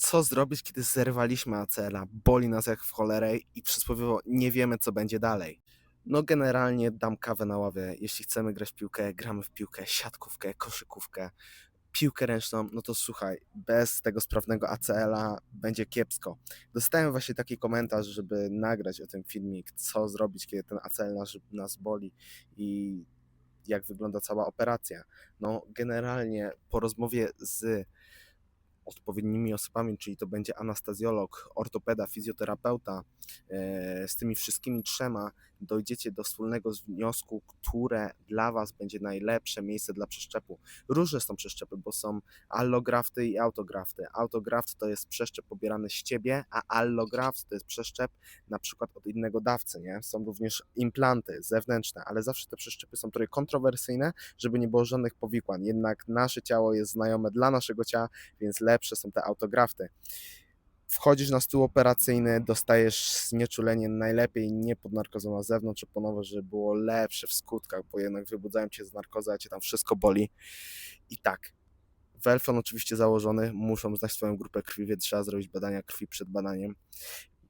Co zrobić, kiedy zerwaliśmy ACL-a, boli nas jak w cholerę i przysłowiowo nie wiemy, co będzie dalej? No generalnie dam kawę na ławie. Jeśli chcemy grać w piłkę, gramy w piłkę, siatkówkę, koszykówkę, piłkę ręczną, no to słuchaj, bez tego sprawnego ACL-a będzie kiepsko. Dostałem właśnie taki komentarz, żeby nagrać o tym filmik, co zrobić, kiedy ten ACL nas, nas boli i jak wygląda cała operacja. No generalnie po rozmowie z odpowiednimi osobami, czyli to będzie anestezjolog, ortopeda, fizjoterapeuta, e, z tymi wszystkimi trzema dojdziecie do wspólnego wniosku, które dla Was będzie najlepsze miejsce dla przeszczepu. Różne są przeszczepy, bo są allografty i autografty. Autograft to jest przeszczep pobierany z Ciebie, a allograft to jest przeszczep na przykład od innego dawcy, nie? Są również implanty zewnętrzne, ale zawsze te przeszczepy są trochę kontrowersyjne, żeby nie było żadnych powikłań. Jednak nasze ciało jest znajome dla naszego ciała, więc lepsze są te autografty. Wchodzisz na stół operacyjny, dostajesz znieczulenie najlepiej nie pod narkozą na zewnątrz oponowo, żeby było lepsze w skutkach, bo jednak wybudzają cię z narkozy, a cię tam wszystko boli. I tak, Welfon oczywiście założony, muszą znać swoją grupę krwi, więc trzeba zrobić badania krwi przed badaniem,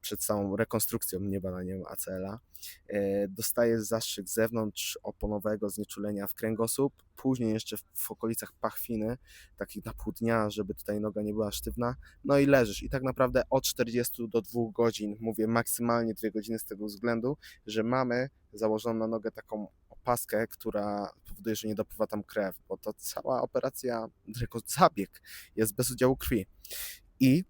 przed całą rekonstrukcją, nie badaniem ACL-a. E, Dostajesz zastrzyk zewnątrz oponowego znieczulenia w kręgosłup, później jeszcze w, okolicach pachwiny, takich na pół dnia, żeby tutaj noga nie była sztywna, no i leżysz. I tak naprawdę od 40 do 2 godzin, mówię maksymalnie 2 godziny z tego względu, że mamy założoną na nogę taką opaskę, która powoduje, że nie dopływa tam krew, bo to cała operacja, zabieg jest bez udziału krwi. I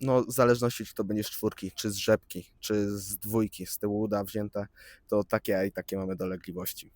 no, w zależności, czy to będzie z czwórki, czy z rzepki, czy z dwójki, z tyłu uda wzięte, to takie, i takie mamy dolegliwości.